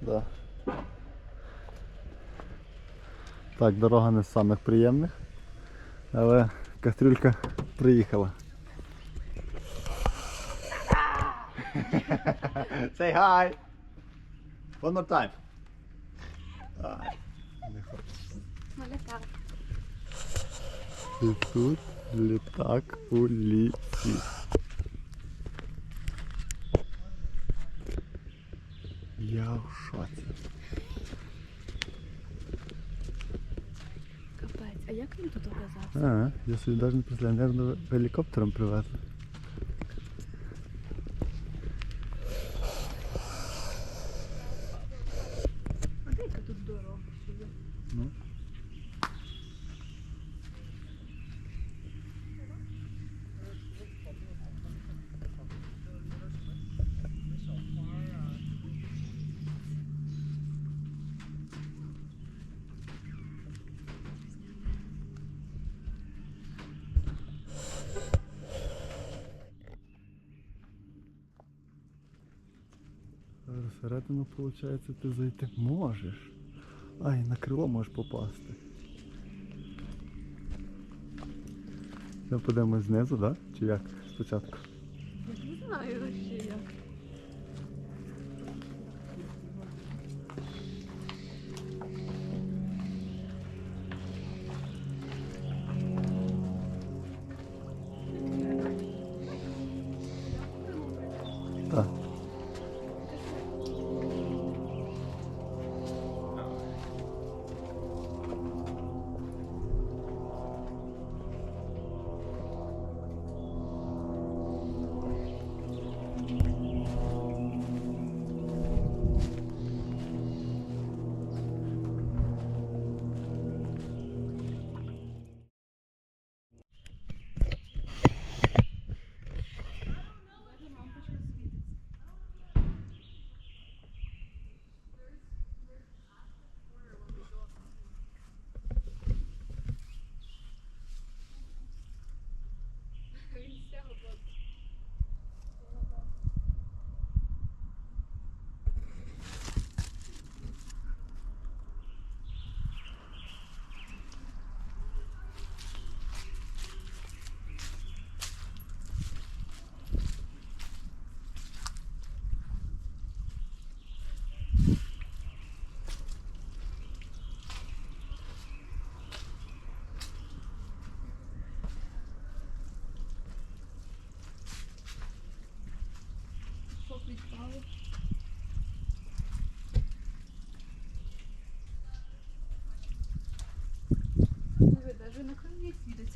Да. Так, дорога не з самих приємних, але кастрюлька приїхала. Say hi! One more time. Hi. Малята. І тут літак у Я в шоці. Капець, а як він тут оказався? Ага, я собі навіть не представляю, наверное, гелікоптером привезли. Всередину, виходить, ти зайти можеш. Ай, на крило можеш попасти. Ми подивимось знизу, так? Да? Чи як спочатку? Я не знаю ще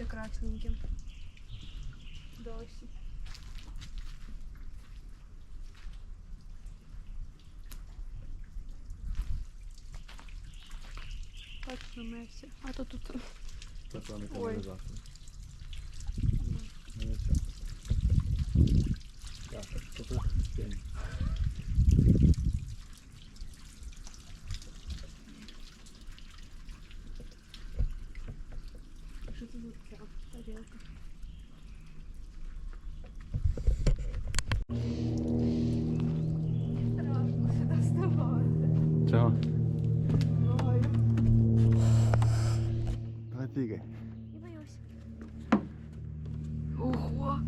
світиться красненьким. Досі. Точно мився. А то тут Ой. лежати. Ну нічого. Так, що тут пень? що це за ця тарілка. Страшно сюди Чого? Давай бігай. Не боюсь. Ого!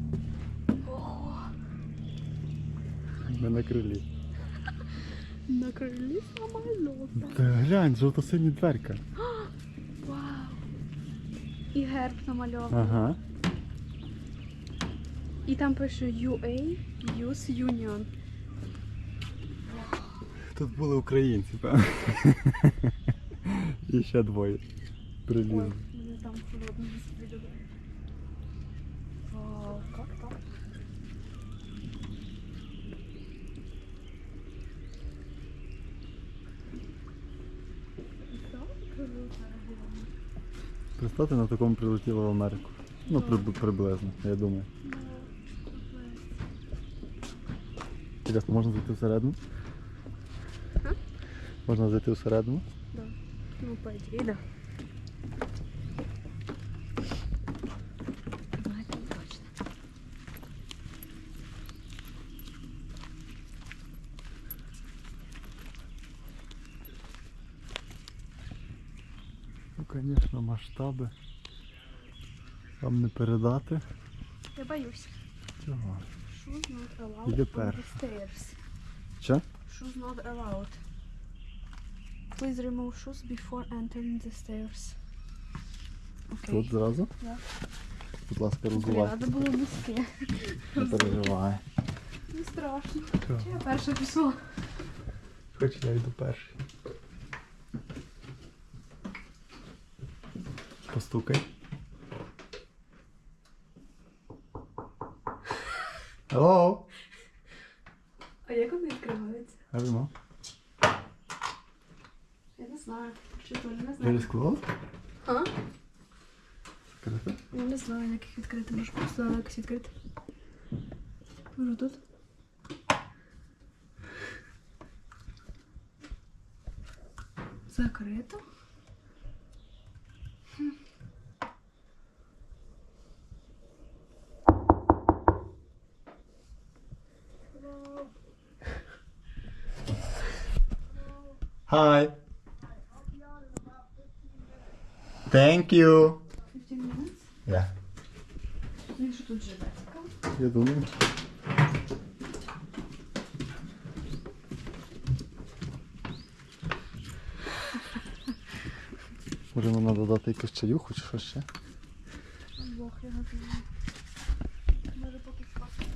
Ого! Ми на крилі. На крилі самоліта. Та глянь, жовто-синя дверка. Вау! І герб намальований. Ага. І там пише UA Youth Union. Тут були українці, певно. І ще двоє. Ой, Прилізли. там холодно не Вау, как так? Представте, на такому прилетіло в Америку. Ну, при, приблизно, я думаю. Інтересно, можна зайти всередину? Можна зайти всередину? Так. Да. Ну, пойди, да. Ну, Звісно, масштаби вам не передати. Я боюся. Чого? Shoes not allowed Що? Shoes not allowed. Please remove shoes before entering the stairs. Окей. Тут зразу? Да. Будь ласка, розувай. треба було носки. Не переживай. Не страшно. Чого? Чи я перша пішла? Хоч я йду перший. Постукай. Hello? А як вони відкриваються? I don't know. Я не знаю. Чи то не It знаю. is closed? А? Закрито? Я не знаю, як їх відкрити. Може просто якось відкрити. Може тут? Закрито. Хм. Hi. Thank you. 15 minutes. Yeah. Він що тут живе? цікаво? Я думаю. Може нам треба дати якусь чаюху чи що ще? Бог його знає. Може поки спати.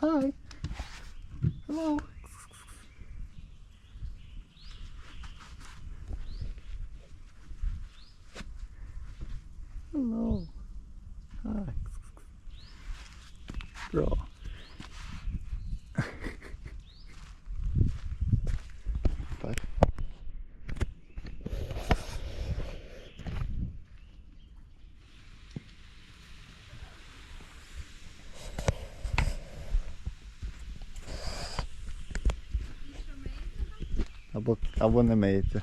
Hi. Hello. Hello. Hi. Bra. Tack. Або, або не миєте.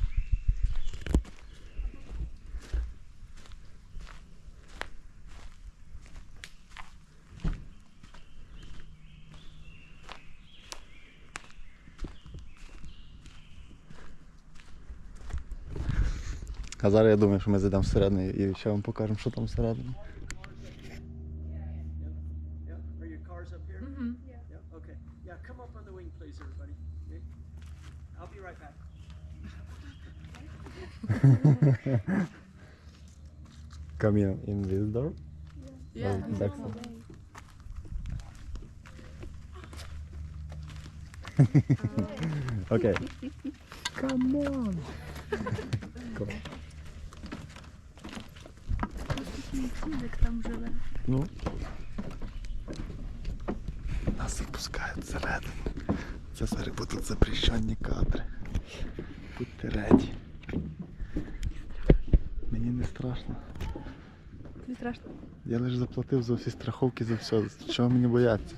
А зараз я думаю, що ми зайдемо всередину і ще вам покажемо, що там всередині. Yeah, are your cars up here? Угу. Yeah, okay. Yeah, come up on the wing, please, everybody. Okay. I'll be right back. Come in, in this door. Я Oh, back side. Окей. Come on. Come on. Як там живе. Ну. Нас запускають всередину. Це зараз будуть запрещені кадри. Будьте реді. Мені не страшно. Не страшно. Я лише заплатив за всі страховки, за все. Чого мені бояться?